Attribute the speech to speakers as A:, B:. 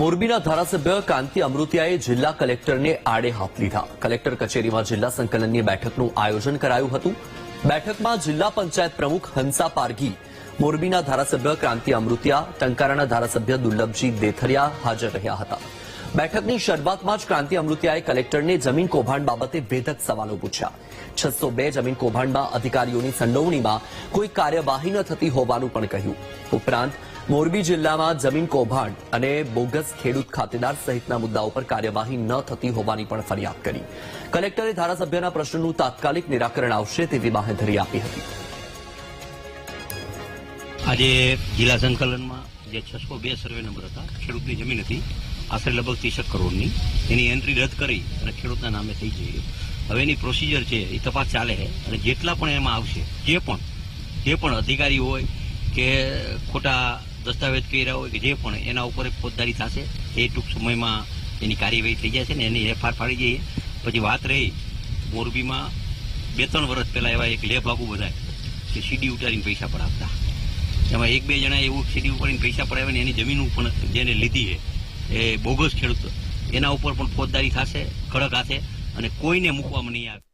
A: મોરબીના ધારાસભ્ય કાંતિ અમૃતિયાએ જિલ્લા કલેક્ટરને આડે હાથ લીધા. કલેક્ટર કચેરીમાં જિલ્લા સંકલનની બેઠકનું આયોજન કરાયું હતું. બેઠકમાં જિલ્લા પંચાયત પ્રમુખ હંસા પારઘી, મોરબીના ધારાસભ્ય ક્રાંતિ અમૃતિયા, ટંકારાના ધારાસભ્ય દુર્લભજી દેથરિયા હાજર રહ્યા હતા. બેઠકની શરૂઆતમાં જ ક્રાંતિ અમૃતિયાએ કલેક્ટરને જમીન કૌભાંડ બાબતે વેધક સવાલો પૂછ્યા. છસો બે જમીન કૌભાંડમાં અધિકારીઓની સંડોવણીમાં કોઈ કાર્યવાહી ન થતી હોવાનું પણ કહ્યું. ઉપરાંત મોરબી જિલ્લામાં જમીન કૌભાંડ અને બોગસ ખેડૂત ખાતેદાર સહિતના મુદ્દાઓ પર કાર્યવાહી ન થતી હોવાની પણ ફરિયાદ કરી. કલેક્ટરે ધારાસભ્યના પ્રશ્નનું તાત્કાલિક નિરાકરણ આવશે તેવી બાહેધરી આપી હતી.
B: આજે જિલ્લા સંકલનમાં જે છસો બે સર્વે નંબર હતા, ખેડૂતની જમીન હતી, આશરે લગભગ ત્રીસેક કરોડની. એની એન્ટ્રી રદ કરી અને ખેડૂતના નામે થઈ જઈ હવે એની પ્રોસિજર છે, એ તપાસ ચાલે છે અને જેટલા પણ એમાં આવશે, જે પણ જે પણ અધિકારી હોય કે ખોટા દસ્તાવેજ કર્યા હોય કે જે પણ એના ઉપર ફોજદારી થશે, એ ટૂંક સમયમાં એની કાર્યવાહી થઈ જશે ને એની એફઆર ફાડી જઈએ પછી વાત રહી, મોરબીમાં બે ત્રણ વર્ષ પહેલાં એવા એક લેબ લાગુ બધાય કે સીડી ઉતારીને પૈસા પણ આપતા એમાં એક બે જણા એવું સીડી ઉપાડીને પૈસા પડાવે ને એની જમીન પણ જેને લીધી છે, એ બોગસ ખેડૂત, એના ઉપર પણ ફોજદારી થશે કડક હાથે અને કોઈને મૂકવામાં નહીં આવે.